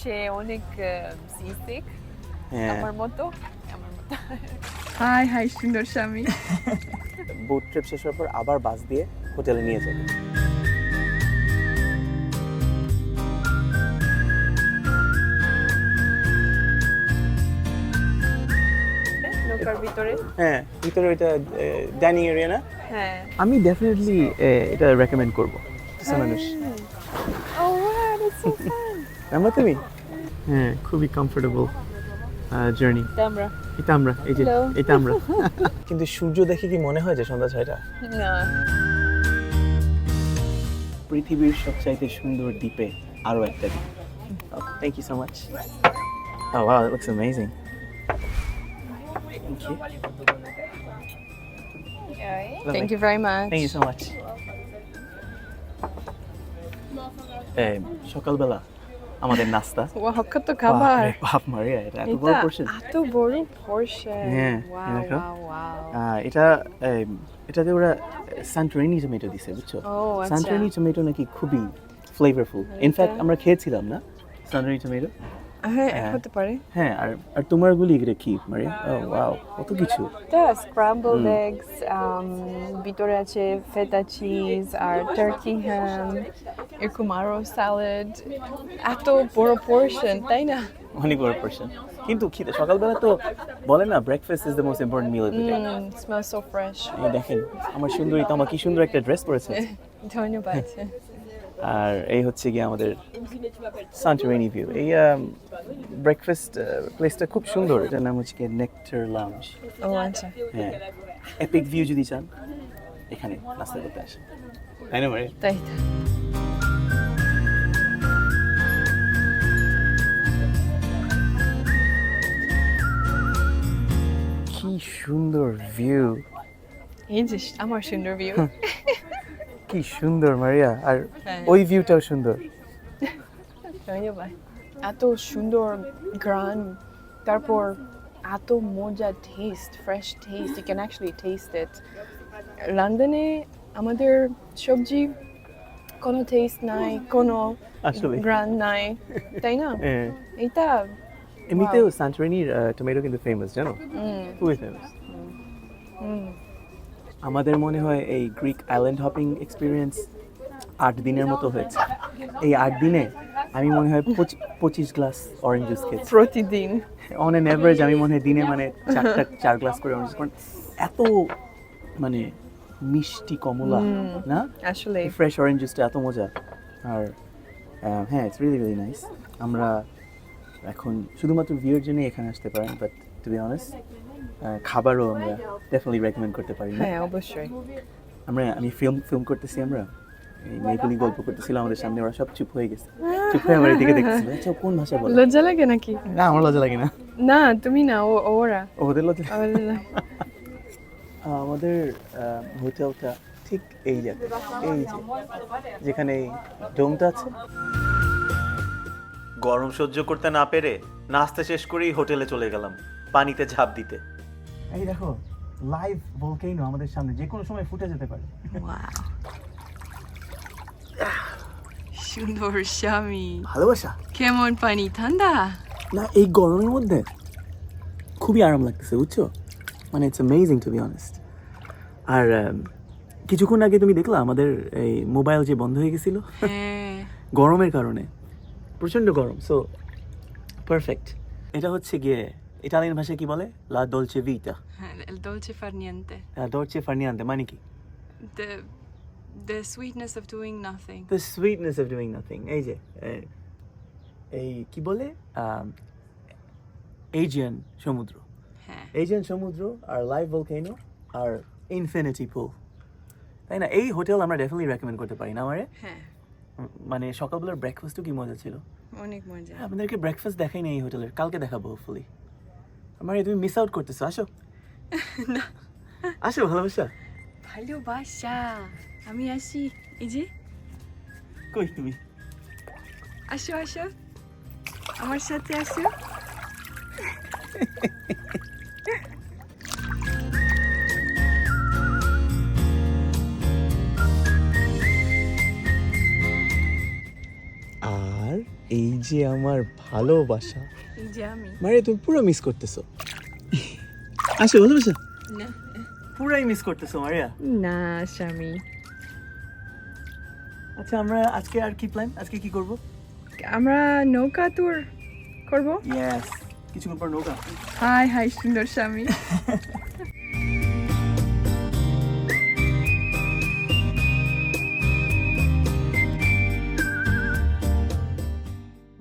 সে অনেক সিসিক হ্যাঁ। আমার মতো। আমার মতো। হাই হাই সুন্দর স্বামী। বোট ট্রিপ শেষ হওয়ার পর আবার বাস দিয়ে হোটেলে নিয়ে যাবে। ভিতরে। হ্যাঁ ভিতরে ওইটা ডাইনিং এরিয়া না? হ্যাঁ। আমি ডেফিনেটলি এটা রেকমেন্ড করব। কিছু মানুষ Oh wow, that's so fun. আমরা তুমি? হ্যাঁ খুবই কমফোর্টেবল জার্নি এটা আমরা। এটা আমরা এই যে এটা আমরা। কিন্তু সূর্য দেখে কি মনে হয় যে সন্ধ্যা ছয়টা? না। পৃথিবীর সবচাইতে সুন্দর দ্বীপে আরও একটা দ্বীপ। Thank you so much Oh wow, it looks amazing. Thank you. Thank you very much. Thank you so much. সকালবেলা আমাদের নাস্তা। কত খাবার। বাপ এটা এত বড় পোর্শন এত বড় পোর্শন হ্যাঁ. এটা এটাতে ওরা সান্টোরিনি টমেটো দিছে বুঝছ? ও আচ্ছা। সান্টোরিনি টমেটো নাকি খুবই ফ্লেভারফুল ইনফ্যাক্ট আমরা খেয়েছিলাম না সান্টোরিনি টমেটো হ্যাঁ হ্যাঁ। হতে পারে। হ্যাঁ আর আর তোমার গুলি এগুলো কি ও ওয়াও কত কিছু। এটা স্ক্রাম্বলড এগস ভিতরে আছে ফেটা চিজ আর টার্কি হ্যাম এরকম আরও স্যালাড এত বড় পোর্শন তাই না? অনেক বড় পার্সন কিন্তু খিদে সকালবেলা তো বলে না breakfast is the most important meal of the day smell so fresh দেখেন আমার সুন্দরী তো আমার কি সুন্দর একটা ড্রেস পরেছে। ধন্যবাদ। আর এই হচ্ছে গিয়ে আমাদের সান্টোরিনি ভিউ এই ব্রেকফাস্ট প্লেসটা খুব সুন্দর এটার নাম হচ্ছে গিয়ে নেক্টার ও আচ্ছা। হ্যাঁ এপিক ভিউ যদি চান এখানে নাস্তা করতে আসেন। তাই না তাই। কি সুন্দর ভিউ এই যে আমার সুন্দর ভিউ কি সুন্দর মারিয়া। আর। ওই ভিউটাও সুন্দর। ধন্যবাদ এত সুন্দর গ্রান তারপর এত মজা taste fresh taste you can actually taste it লন্ডনে আমাদের সবজি কোনো টেস্ট নাই কোনো গ্রান নাই তাই না? এটা এমনিতেও সান্টোরিনির টমেটো কিন্তু ফেমাস জানো? খুবই ফেমাস উম, আমাদের মনে হয় এই গ্রিক আইল্যান্ড হপিং এক্সপিরিয়েন্স আট দিনের মতো হয়েছে। এই আট দিনে আমি মনে হয় পঁচিশ গ্লাস অরেঞ্জ জুস খেয়েছি। প্রতিদিন। অন এন অ্যাভারেজ আমি মনে হয় দিনে মানে চারটা চার গ্লাস করে অরেঞ্জ কারণ এত মানে মিষ্টি কমলা না? আসলে ফ্রেশ অরেঞ্জ জুসটা এত মজা আর হ্যাঁ ইটস রিয়েলি রিয়েলি নাইস আমরা এখন শুধুমাত্র ভিউর জন্য এখানে আসতে পারেন বাট টু বি অনেস্ট খাবারও আমরা ডেফিনেটলি রেকমেন্ড করতে পারি না। হ্যাঁ অবশ্যই। আমরা আমি ফিল্ম ফিল্ম করতেছি আমরা। এই মেয়েগুলি গল্প করতেছিলাম আমাদের সামনে ওরা সব চুপ হয়ে গেছে। চুপ হয়ে আমার দিকে দেখতেছিল। আচ্ছা ও কোন ভাষা বলে? লজ্জা লাগে নাকি? না আমার লজ্জা লাগে না। না তুমি না ও ওরা। ওদের লজ্জা? আমাদের আহ, হোটেলটা ঠিক এই জায়গায় এই যে যেখানে ডোমটা আছে। গরম সহ্য করতে না পেরে নাস্তা শেষ করেই হোটেলে চলে গেলাম। পানিতে ঝাঁপ দিতে। এই দেখো লাইভ ভলকেনো আমাদের সামনে যে কোনো সময় ফুটে যেতে পারে। সুন্দর স্বামী। ভালোবাসা? কেমন পানি ঠান্ডা? না এই গরমের মধ্যে খুবই আরাম লাগতেছে বুঝছ? মানে it's amazing to be honest R um, কিছুক্ষণ আগে তুমি দেখলা আমাদের এই মোবাইল যে বন্ধ হয়ে গেছিল? হ্যাঁ। গরমের কারণে। প্রচণ্ড গরম সো পারফেক্ট এটা হচ্ছে গিয়ে ইটালিয়ান ভাষায় কি বলে? লা ডলচে ভিটা dolce far niente ডলচে ফার্নিয়ান্তে মানে কি? Sweetness of doing nothing. The sweetness of doing nothing এই যে এই- কি বলে? এজিয়ান সমুদ্র। হ্যাঁ। এজিয়ান সমুদ্র আর লাইভ ভলকেনো আর ইনফিনিটি পুল তাই না? এই হোটেল আমরা ডেফিনেটলি রেকমেন্ড করতে পারি না আমারে। হ্যাঁ। মানে সকালবেলার ব্রেকফাস্টও কি মজা ছিল? অনেক মজা। হ্যাঁ, আপনাদেরকে ব্রেকফাস্ট দেখাই না এই হোটেলের। কালকে দেখাবো হোপফুলি আমার তুমি মিস আউট করতেছো আসো। আসো ভালোবাসা। ভালোবাসা। আমি আসি। এই যে। কই তুমি? আসো আসো। আমার সাথে আসো। আর এই যে আমার ভালোবাসা। এই যে আমি মানে তুমি পুরো মিস করতেছো। আসো ভালোবাসা না। পুরাই মিস করতেছো মারিয়া। না স্বামী। আচ্ছা আমরা আজকে আর কি প্ল্যান আজকে কি করব? আমরা নৌকা ট্যুর করব। ইয়েস কিছুক্ষণ পর নৌকা। হাই হাই সুন্দর স্বামী।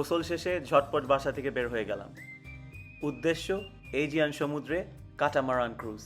গোসল শেষে ঝটপট বাসা থেকে বের হয়ে গেলাম। উদ্দেশ্য, এজিয়ান সমুদ্রে কাটামারান ক্রুজ।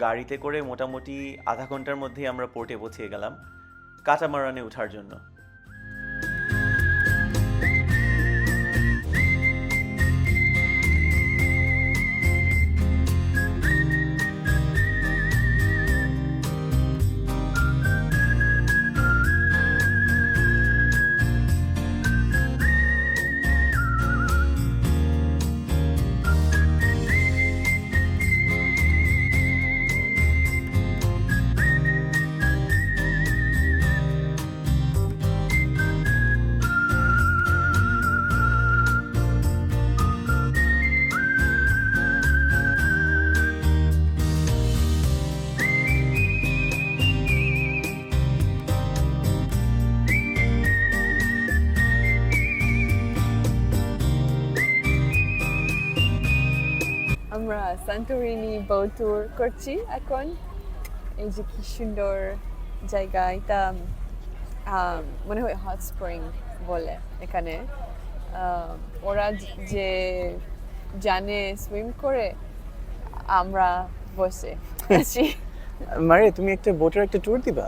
গাড়িতে করে মোটামুটি আধা ঘণ্টার মধ্যেই আমরা পোর্টে পৌঁছে গেলাম কাটামারানে ওঠার জন্য। আমরা সান্টোরিনি বোট ট্যুর করছি এখন। এই যে কি সুন্দর জায়গা এটা মনে হয় হট স্প্রিং বলে এখানে। ওরা যে জানে সুইম করে আমরা বসে আছি। মারিয়া তুমি একটা বোটের একটা ট্যুর দিবা?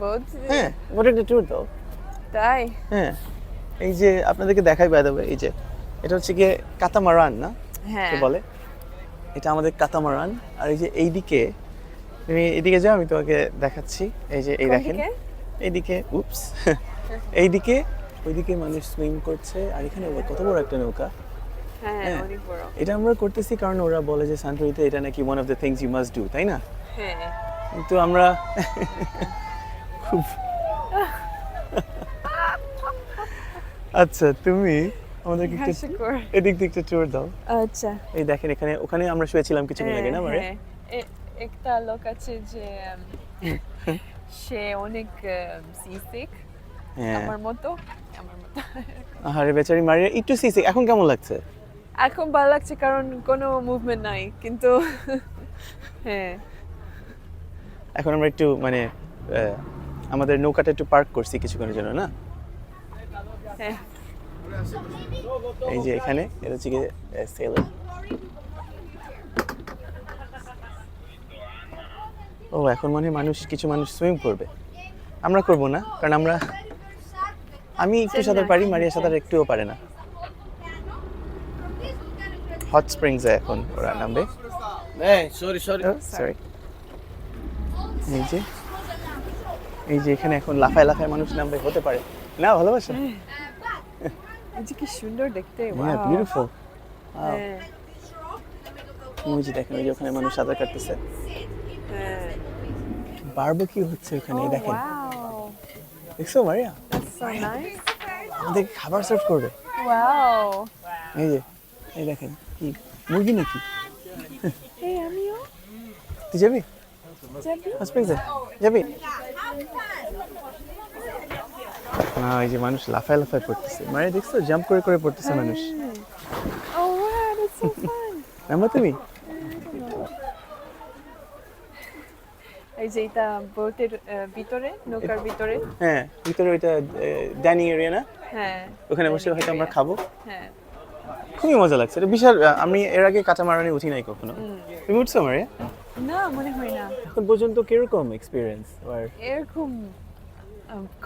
বোট হ্যাঁ বোটের একটা ট্যুর দাও। তাই? হ্যাঁ এই যে আপনাদেরকে দেখাই বাই দেবে এই যে এটা হচ্ছে গিয়ে কাতামারান না? হ্যাঁ। বলে? এটা আমাদের কাতামারান। আর এই যে এইদিকে তুমি এদিকে যাও আমি তোমাকে দেখাচ্ছি। এই যে এই দেখেন এইদিকে উপস এইদিকে ওইদিকে মানুষ সুইম করছে। আর এখানে কত বড় একটা নৌকা? হ্যাঁ হ্যাঁ। এটা আমরা করতেছি কারণ ওরা বলে যে সান্টরিতে এটা নাকি one of the things you must do তাই না? হ্যাঁ। কিন্তু আমরা খুব আচ্ছা তুমি আমাদেরকে একটু এদিক দিক একটা ট্যুর দাও। আচ্ছা। এই দেখেন এখানে ওখানে আমরা শুয়েছিলাম কিছুক্ষণ আগে না মানে? হ্যাঁ, একটা লোক আছে যে সে অনেক সিসিক হ্যাঁ। আমার মতো আমার মতো। আরে বেচারি মারিয়া একটু সিসি এখন কেমন লাগছে? এখন ভালো লাগছে কারণ কোনো মুভমেন্ট নাই কিন্তু হ্যাঁ। এখন আমরা একটু মানে আমাদের নৌকাটা একটু পার্ক করছি কিছুক্ষণের জন্য না? হ্যাঁ। এই যে এখানে এটা হচ্ছে গিয়ে সেলার ও এখন মনে মানুষ কিছু মানুষ সুইমিং করবে। আমরা করব না কারণ আমরা আমি একটু সাঁতার পারি মারিয়া সাঁতার একটুও পারে না। হট স্প্রিংসে এখন ওরা নামবে. সরি এই যে এই যে এখানে এখন লাফায় লাফায় মানুষ নামবে হতে পারে। না ভালোবাসা? এই যে কি সুন্দর দেখতে হ্যাঁ. বিউটিফুল হ্যাঁ। ওই যে দেখেন ওই যে ওখানে মানুষ সাঁতার কাটতেছে। হ্যাঁ। বারবিকিউ হচ্ছে ওখানে দেখেন। দেখছ মারিয়া? আমাদের খাবার সার্ভ করবে? এই যে এই দেখেন কি মুরগি নাকি? তুই যাবি? যাবি? যাবি? এই যে মানুষ লাফায় লাফায় পড়তেছে। মানে দেখছ? জাম্প করে করে পড়তেছে মানুষ। ফান নাম্বার তুমি? এই যে এটা বোটের ভিতরে নৌকার ভিতরে। হ্যাঁ ভিতরে ওইটা ডাইনিং এরিয়া না? হ্যাঁ ওখানে বসে হয়তো আমরা খাব। হ্যাঁ। খুবই মজা লাগছে। এটা বিশাল আমি এর আগে কাঁচামারানি উঠি নাই কখনো। তুমি উঠছো মারিয়া? না মনে হয় না। এখন পর্যন্ত কীরকম এক্সপিরিয়েন্স আর এরকম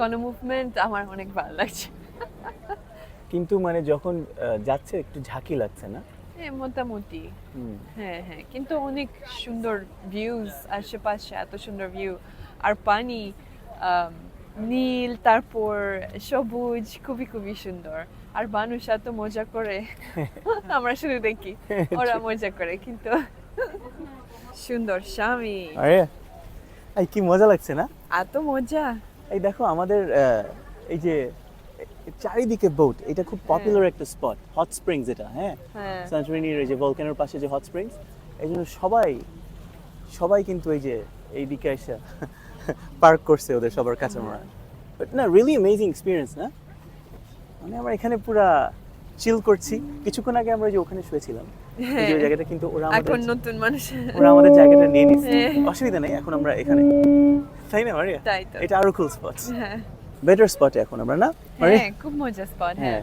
কোনো মুভমেন্ট আমার অনেক ভালো লাগছে। কিন্তু মানে যখন যাচ্ছে একটু ঝাঁকি লাগছে না? হ্যাঁ মোটামুটি। হ্যাঁ হ্যাঁ কিন্তু অনেক সুন্দর ভিউজ আশেপাশে এত সুন্দর ভিউ আর পানি নীল তারপর সবুজ খুবই খুবই সুন্দর। আর মানুষ এত মজা করে আমরা শুধু দেখি ওরা মজা করে কিন্তু সুন্দর স্বামী। আরে কি মজা লাগছে না? এত মজা। এই দেখো আমাদের এই যে চারিদিকে বোট এটা খুব পপুলার একটা স্পট হট স্প্রিংস এটা হ্যাঁ? হ্যাঁ। এই যে ভলকানোর পাশে যে হট স্প্রিংস এই জন্য সবাই সবাই কিন্তু এই যে এইদিকে এসে পার্ক করছে ওদের সবার কাছে মরা বাট না রিয়েলি অ্যামেজিং এক্সপিরিয়েন্স না? মানে আমরা এখানে পুরা চিল করছি। কিছুক্ষণ আগে আমরা যে ওখানে শুয়েছিলাম। ওই জায়গাটা কিন্তু ওরা এখন নতুন মানুষ। ওরা আমাদের জায়গাটা নিয়ে নিচ্ছে হ্যাঁ। অসুবিধা নেই এখন আমরা এখানে। তাই না মারিয়া? তাই তো। এটা আরও কুল স্পট হ্যাঁ। বেটার স্পটে এখন আমরা না হ্যাঁ খুব স্পট হ্যাঁ। হ্যাঁ।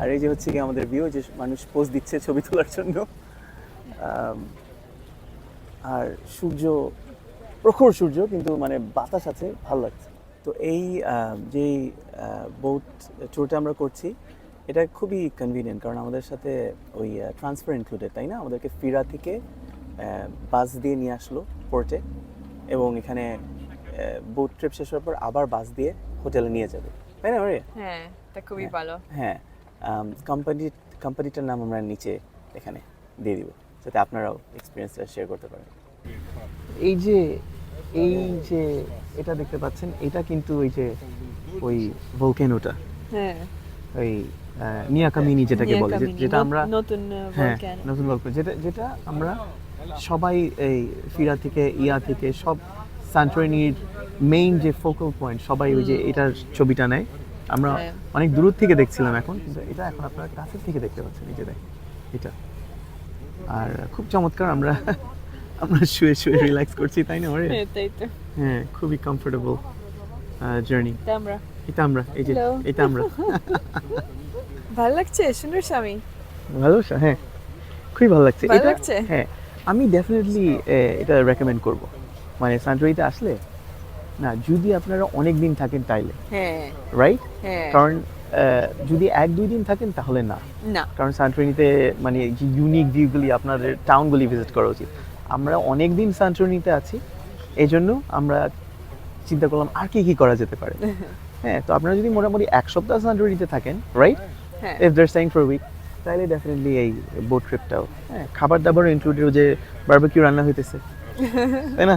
আর এই যে হচ্ছে কি আমাদের ভিউ যে মানুষ পোজ দিচ্ছে ছবি তোলার জন্য। আর সূর্য প্রখর সূর্য কিন্তু মানে বাতাস আছে ভালো লাগছে। তো এই যে বোট ট্যুরটা আমরা করছি এটা খুবই কনভিনিয়েন্ট কারণ আমাদের সাথে ওই ট্রান্সফার ইনক্লুডেড তাই না? আমাদেরকে ফিরা থেকে বাস দিয়ে নিয়ে আসলো পোর্টে এবং এখানে বোট ট্রিপ শেষ হওয়ার পর আবার বাস দিয়ে হোটেলে নিয়ে যাবে। তাই না মারিয়া? হ্যাঁ এটা খুবই ভালো। হ্যাঁ কোম্পানি কোম্পানিটার নাম আমরা নিচে এখানে দিয়ে দিব যাতে আপনারাও এক্সপিরিয়েন্সটা শেয়ার করতে পারেন। এই যে এই যে এটা দেখতে পাচ্ছেন এটা কিন্তু ওই যে ওই ভলকেনোটা হ্যাঁ। ওই নিয়াকামিনি যেটাকে বলে যেটা আমরা নতুন হ্যাঁ নতুন গল্প যেটা যেটা আমরা সবাই এই ফিরা থেকে ইয়া থেকে সব সান্টরিনির মেইন যে ফোকাল পয়েন্ট সবাই ওই যে এটার ছবিটা নেয়। আমরা হ্যাঁ। অনেক দূর থেকে দেখছিলাম এখন কিন্তু এটা এখন আপনারা কাছের থেকে দেখতে পাচ্ছেন এই যে এটা। আর খুব চমৎকার আমরা আমরা শুয়ে শুয়ে রিল্যাক্স করছি তাই না মারিয়া? হ্যাঁ হ্যাঁ খুবই কমফোর্টেবল জার্নি আমরা এটা আমরা এই যে এটা আমরা। ভালো লাগছে? সুন্দর স্বামী। ভালো হ্যাঁ খুবই ভালো লাগছে। এটা- লাগছে? হ্যাঁ আমি ডেফিনেটলি এটা রেকমেন্ড করব। মানে সানটুরিতে আসলে না যদি আপনারা অনেক দিন থাকেন তাইলে হ্যাঁ। রাইট হ্যাঁ। কারণ আহ, যদি এক দুই দিন থাকেন তাহলে না। না। কারণ সান্ট্রিনিতে মানে যে ইউনিক ভিউগুলি আপনাদের টাউনগুলি ভিজিট করা উচিত। আমরা অনেক দিন সান্ট্রিনিতে আছি এই জন্য আমরা চিন্তা করলাম আর কি কি করা যেতে পারে। হ্যাঁ তো আপনারা যদি মোটামুটি এক সপ্তাহ সান্ট্রিনিতে থাকেন রাইট হ্যাঁ। If there staying for week তাহলে ডেফিনেটলি এই বোট ট্রিপটাও হ্যাঁ খাবার দাবার ইনক্লুডেড যে বারবিকিউ রান্না হইতেছে তাই না?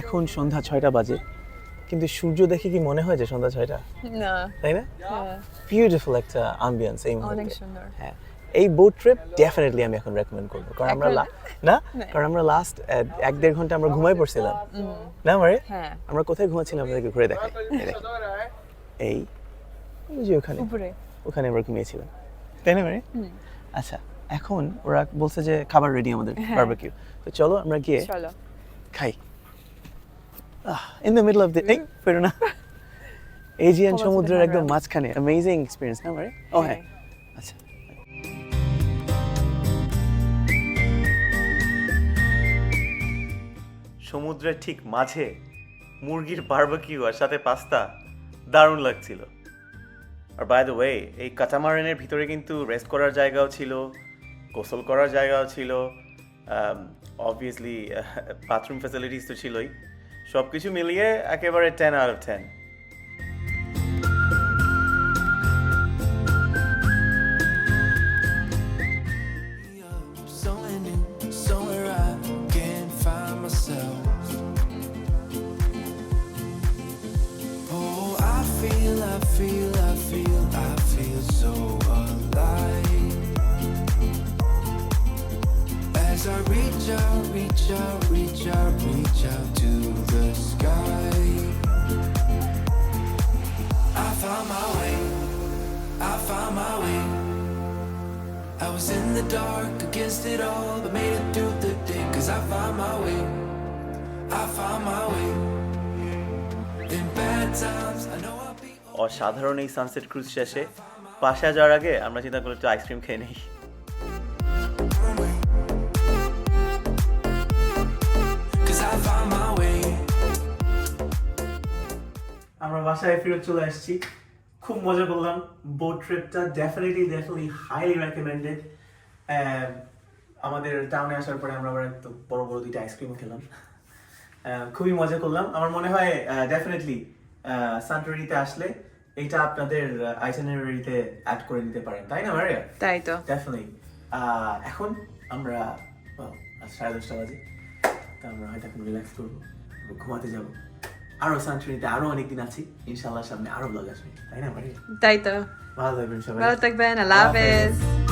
এখন সন্ধ্যা ছয়টা বাজে কিন্তু সূর্য দেখে কি মনে হয় যে সন্ধ্যা ছয়টা? না। তাই না? বিউটিফুল একটা আম্বিয়েন্স এই অনেক সুন্দর। হ্যাঁ এই বোট ট্রিপ ডেফিনেটলি আমি এখন রেকমেন্ড করব। কারণ আমরা না। কারণ আমরা লাস্ট এক দেড় ঘণ্টা আমরা ঘুমাই পড়ছিলাম। না মারে? হ্যাঁ। আমরা কোথায় ঘুমাচ্ছিলাম আপনাদেরকে ঘুরে দেখাই। এই যে ওখানে। উপরে। ওখানে আমরা ঘুমিয়েছিলাম। তাই না মানে আচ্ছা এখন ওরা বলছে যে খাবার রেডি আমাদের হ্যাঁ। বারবিকিউ তো চলো আমরা গিয়ে চলো। খাই। In the middle of the এই ফেরো না। এজিয়ান সমুদ্রের একদম মাঝখানে। অ্যামেজিং এক্সপিরিয়েন্স না মানে ও হ্যাঁ। সমুদ্রের ঠিক মাঝে মুরগির বারবাকিউ আর সাথে পাস্তা দারুণ লাগছিল। আর বাই দ্য ওয়ে এই কাঁচামারেনের ভিতরে কিন্তু রেস্ট করার জায়গাও ছিল, গোসল করার জায়গাও ছিল অবভিয়াসলি বাথরুম ফেসিলিটিস তো ছিলই। সব কিছু মিলিয়ে একেবারে ten out of ten As I reach out, reach out, reach out, reach out to the sky. I found my way, I found my way. I was in the dark against it all, but made it through the day. Cause I found my way. I found my way. In bad times, I know I'll be. অসাধারণ এই sunset cruise শেষে পাশে যাওয়ার আগে আমরা চিন্তা করলাম একটু আইসক্রিম খেয়ে নেই আমরা বাসায় ফেরত চলে আসছি। খুব মজা করলাম। বোট ট্রিপটা ডেফিনেটলি ডেফিনেটলি হাইলি রেকমেন্ডেড আমাদের টাউনে আসার পরে আমরা আবার একটু বড় বড় দুইটা আইসক্রিমও খেলাম। খুবই মজা করলাম। আমার মনে হয় ডেফিনেটলি সান্টোরিতে আসলে এটা আপনাদের আইটেনারিতে অ্যাড করে নিতে পারেন। তাই না মারিয়া? তাই তো। ডেফিনেটলি এখন আমরা সাড়ে দশটা বাজে। তা আমরা হয়তো এখন রিল্যাক্স করব। ঘুমাতে যাব। আরও সানচুরিতে অনেক দিন আছি। ইনশাল্লাহ সামনে আরও ব্লগ আসবে। তাই না তাই তো। ভালো থাকবেন সবাই। ভালো থাকবেন আল্লাহ হাফেজ।